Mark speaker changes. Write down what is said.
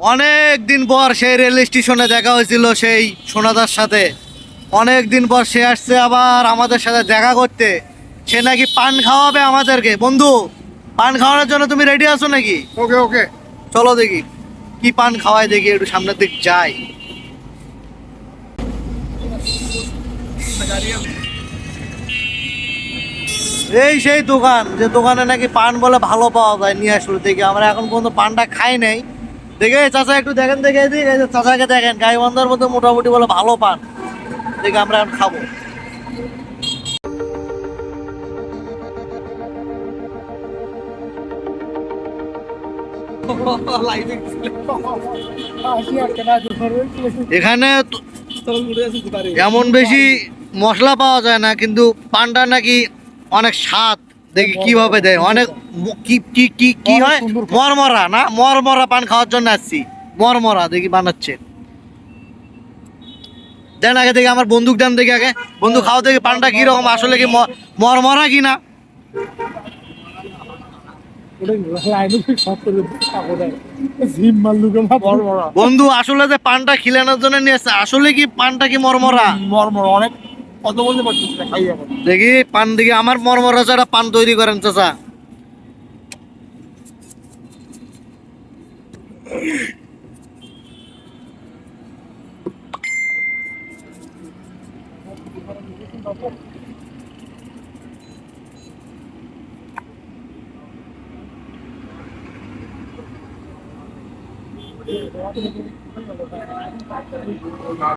Speaker 1: অনেক দিন পর সেই রেল স্টেশনে দেখা হয়েছিল সেই সোনাদার সাথে। অনেক দিন পর সে আসছে আবার আমাদের সাথে দেখা করতে। সে নাকি পান খাওয়াবে আমাদেরকে। বন্ধু পান খাওয়ানোর জন্য তুমি রেডি আছো নাকি?
Speaker 2: ওকে ওকে।
Speaker 1: চলো দেখি কি পান খাওয়ায় দেখি একটু সামনের দিক যাই। এই সেই দোকান যে দোকানে নাকি পান বলে ভালো পাওয়া যায় নিয়ে আসলো দেখি। আমরা এখন পর্যন্ত পানটা খাই নাই। দেখে চাচা একটু দেখেন, দেখে এদিক এই যে চাচাকে দেখেন গাইবান্ধার মধ্যে মোটামুটি বলে ভালো পান। দেখে আমরা এখন খাব। এখানে এমন বেশি মশলা পাওয়া যায় না, কিন্তু পানটা নাকি অনেক স্বাদ। দেখি কীভাবে দেয়। অনেক কি কি কি কি হয়? মরমরা না? মরমরা পান খাওয়ার জন্য আসছি। মরমরা দেখি বানাচ্ছে। দেন আগে দেখি আমার বন্দুক দেন দেখি আগে। বন্ধু খাও দেখি পানটা কীরকম আসলে কি মরমরা কি না? বন্ধু আসলে যে পানটা খিলানোর জন্য নিয়ে আসছে আসলে কি পানটা কি মরমরা?
Speaker 2: মরমর অনেক কত বলতে পারতেছি না, খাই এখন।
Speaker 1: দেখি, পান দেখি, আমার মরমর চাটা পান তৈরি করেন, চাচা।